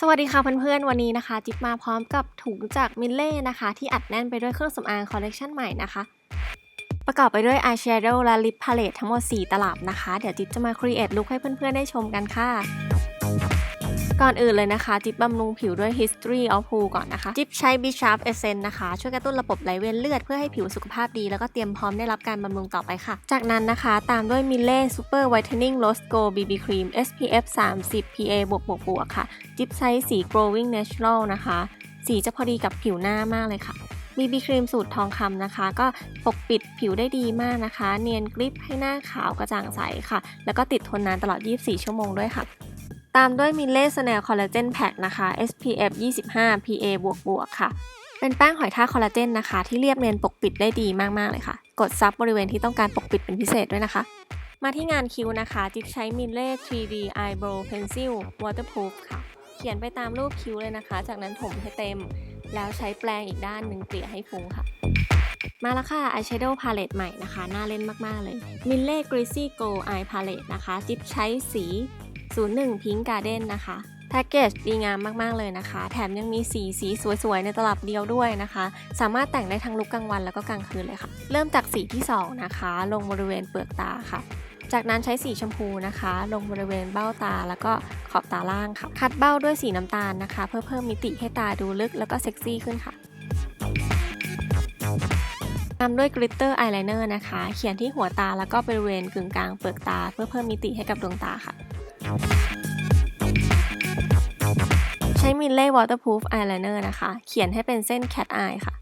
สวัสดีค่ะเพื่อนๆ วันนี้นะคะ จิ๊บมาพร้อมกับถุงจากมิลเล่นะคะ ที่อัดแน่นไปด้วยเครื่องสำอางคอลเลกชันใหม่นะคะ ประกอบไปด้วยอายแชโดว์และลิปพาเลตทั้งหมด 4 ตลับนะคะ เดี๋ยวจิ๊บจะมาครีเอทลุคให้เพื่อนๆ ได้ชมกันค่ะ ก่อนอื่นเลยนะคะ จิ๊บบำรุงผิวด้วย History of Poo ก่อนนะคะ จิ๊บใช้ Bisharp Essence นะคะ ช่วยกระตุ้นระบบไหลเวียนเลือดเพื่อให้ผิวสุขภาพดี แล้วก็เตรียมพร้อมได้รับการบำรุงต่อไปค่ะ จากนั้นนะคะ ตามด้วย Mille Super Whitening Rose Go BB Cream SPF 30 PA บวกบวกบวกค่ะ จิ๊บใช้สี Growing Natural นะคะ สีจะพอดีกับผิวหน้ามากเลยค่ะ BB ครีมสูตรทองคำนะคะ ก็ปกปิดผิวได้ดีมากนะคะ เนียนกริบให้หน้าขาวกระจ่างใสค่ะ แล้วก็ติดทนนานตลอด 24 ชั่วโมงด้วยค่ะ ตามด้วยมิลเล่สแนลคอลลาเจนแพ็คนะคะ SPF 25 PA บวกบวกค่ะ เป็นแป้งหอยทากคอลลาเจนนะคะ ที่เรียบเนียนปกปิดได้ดีมาก ๆ เลยค่ะ กดซับบริเวณที่ต้องการปกปิดเป็นพิเศษด้วยนะคะ มาที่งานคิ้วนะคะ จิ๊บใช้มิลเล่ 3D Eyebrow Pencil Waterproof ค่ะ เขียนไปตามรูปคิ้วเลยนะคะ จากนั้นถมให้เต็ม แล้วใช้แปรงอีกด้านหนึ่งเกลี่ยให้ฟุ้งค่ะมาแล้วค่ะ Eyeshadow Palette ใหม่นะคะ น่าเล่นมาก ๆ เลย Mille Greasy Gold Eye Palette นะคะ จิ๊บใช้สี 01 Pink Garden นะคะแพ็กเกจดีงามมาก ๆ เลยนะคะ แถมยังมีสีสีสวย ๆ ในตลับเดียวด้วยนะคะ สามารถแต่งได้ทั้งลุกกลางวันแล้วก็กลางคืนเลยค่ะ เริ่มจากสีที่ 2 นะคะ ลงบริเวณเปลือกตาค่ะ จากนั้นใช้สีชมพูนะคะ ลงบริเวณเบ้าตาแล้วก็ขอบตาล่างค่ะ คัดเบ้าด้วยสีน้ำตาลนะคะ เพื่อเพิ่มมิติให้ตาดูลึกแล้วก็เซ็กซี่ขึ้นค่ะ ตามด้วยกลิตเตอร์อายไลเนอร์นะคะ เขียนที่หัวตาแล้วก็บริเวณกึ่งกลางเปลือกตา เพื่อเพิ่มมิติให้กับดวงตาค่ะ ใช้มิลเล่ waterproof eyeliner นะคะ เขียนให้เป็นเส้น cat eye ค่ะ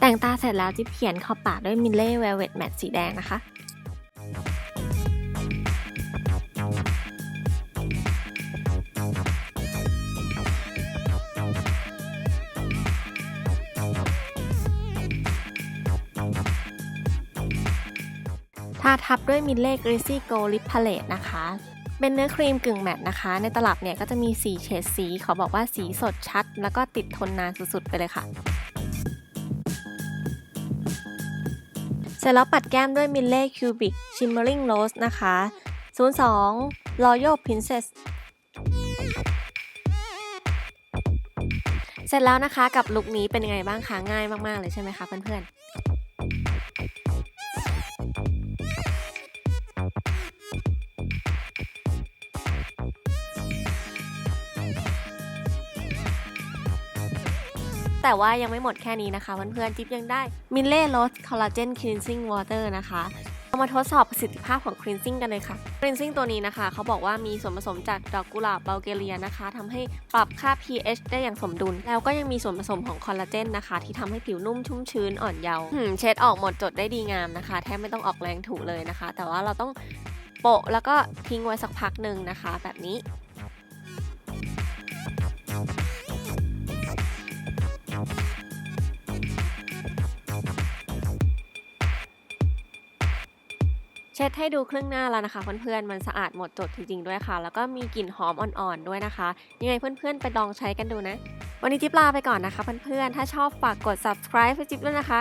แต่งตาเสร็จแล้วจิ๊บเขียนขอบปากด้วยมิลเล่ velvet matte สีแดงนะคะ ทาทับด้วยมิลเล่ Greasy Gold Lip Palette นะคะ เป็นเนื้อครีมกึ่งแมตต์นะคะ ในตลับเนี่ยก็จะมีสีเฉดสี เขาบอกว่าสีสดชัด แล้วก็ติดทนนานสุดๆ ไปเลยค่ะ เสร็จแล้วปัดแก้มด้วยมิลเล่ Cubic Shimmering Rose นะคะ 02 Royal Princess เสร็จแล้วนะคะกับลุคนี้เป็นยังไงบ้างคะ ง่ายมาก ๆ เลยใช่ไหมคะเพื่อนๆ แต่ว่ายังไม่หมดแค่นี้นะคะเพื่อนๆจิ๊บยังได้มิลเล่ Rose Collagen Cleansing Water นะคะเรามาทดสอบประสิทธิภาพของ cleansing กันเลยค่ะ cleansing ตัวนี้นะคะ เขาบอกว่ามีส่วนผสมจากดอกกุหลาบเบลเกเรียนะคะทำให้ปรับค่า pH ได้อย่างสมดุล แล้วก็ยังมีส่วนผสมของคอลลาเจนนะคะ ที่ทำให้ผิวนุ่มชุ่มชื้นอ่อนเยาว์เช็ดออกหมดจดได้ดีงามนะคะ แทบไม่ต้องออกแรงถูเลยนะคะ แต่ว่าเราต้องโปะแล้วก็ทิ้งไว้สักพักหนึ่งนะคะ แบบนี้ ช็ดให้ดูครึ่งหน้าแล้วนะคะ เพื่อนๆมันสะอาดหมดจดจริงๆด้วยค่ะ แล้วก็มีกลิ่นหอมอ่อนๆด้วยนะคะ ยังไงเพื่อนๆไปลองใช้กันดูนะ วันนี้จิ๊บลาไปก่อนนะคะเพื่อนๆถ้าชอบฝากกด subscribe ให้จิ๊บด้วยนะคะ